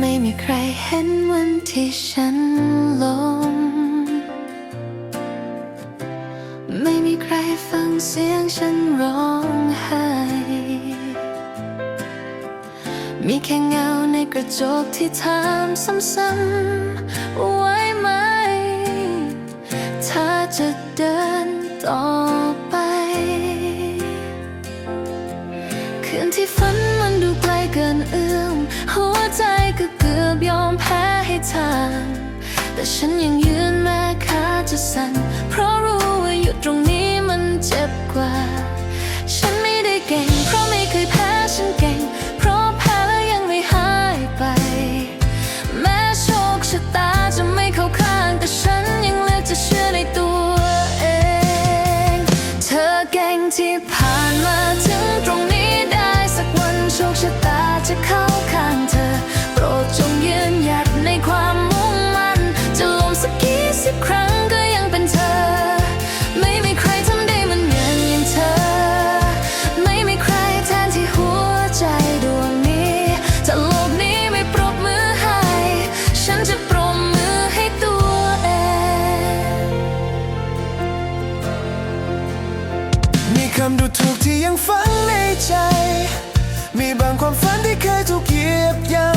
ไม่มีใครเห็นวันที่ฉันล้มไม่มีใครฟังเสียงฉันร้องไห้ มีแค่เงาในกระจกที่ถามซ้ำๆไว้ไหม ถ้าจะเดินต่อไป คืนที่ฝันมันดูไกลเกิน ยอมแพ้ให้ทางแต่ฉันยังยืนแม้ขาจะสั่น เพราะรู้ว่าอยู่ตรงนี้มันเจ็บกว่า ฉันไม่ได้เก่ง เพราะไม่เคยแพ้ฉันเก่ง เพราะแพ้แล้วยังไม่หายไป แม้โชคชะตาจะไม่เข้าข้าง แต่ฉันยังเลือกจะเชื่อในตัวเอง เธอเก่งที่ผ่านมาถึงตรงนี้ได้สักวันโชคชะตาจะเข้า คำดูถูกที่ยังฝังในใจ มีบางความฝันที่เคยถูกเหยียบย่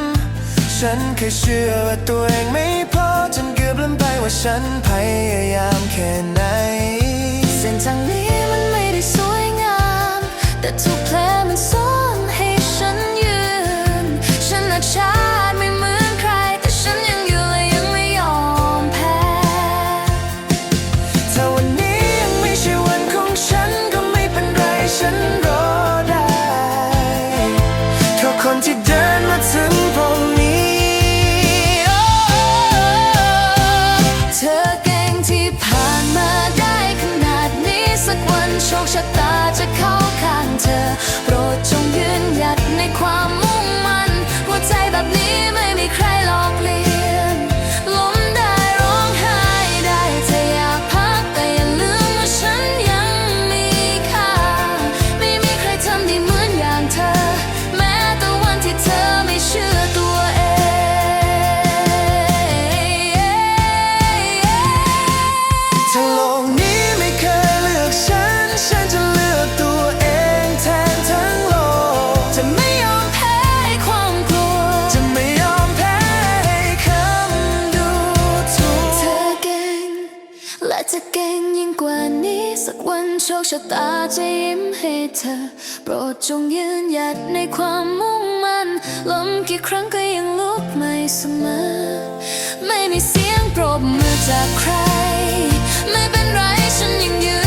ำ ฉันเคยเชื่อว่าตัวเองไม่พอจนเกือบลืมไปว่าฉันพยายามแค่ไหน เส้นทางนี้มันไม่ได้สวยงาม แต่ทุกแผลมันสอน ที่เดินมาถึงตรงนี้เธอเก่งที่ผ่านมาได้ขนาดนี้สักวันโชคชะตาจะเข้าข้างเธอ จะเก่งยิ่งกว่านี้ สักวันโชคชะตาจะยิ้มให้เธอ โปรดจงยืนหยัดในความมุ่งมั่นล้มกี่ครั้งก็ยังลุกไม่เสมอ ไม่มีเสียงปรบมือจากใคร ไม่เป็นไรฉันยังยืน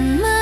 Yang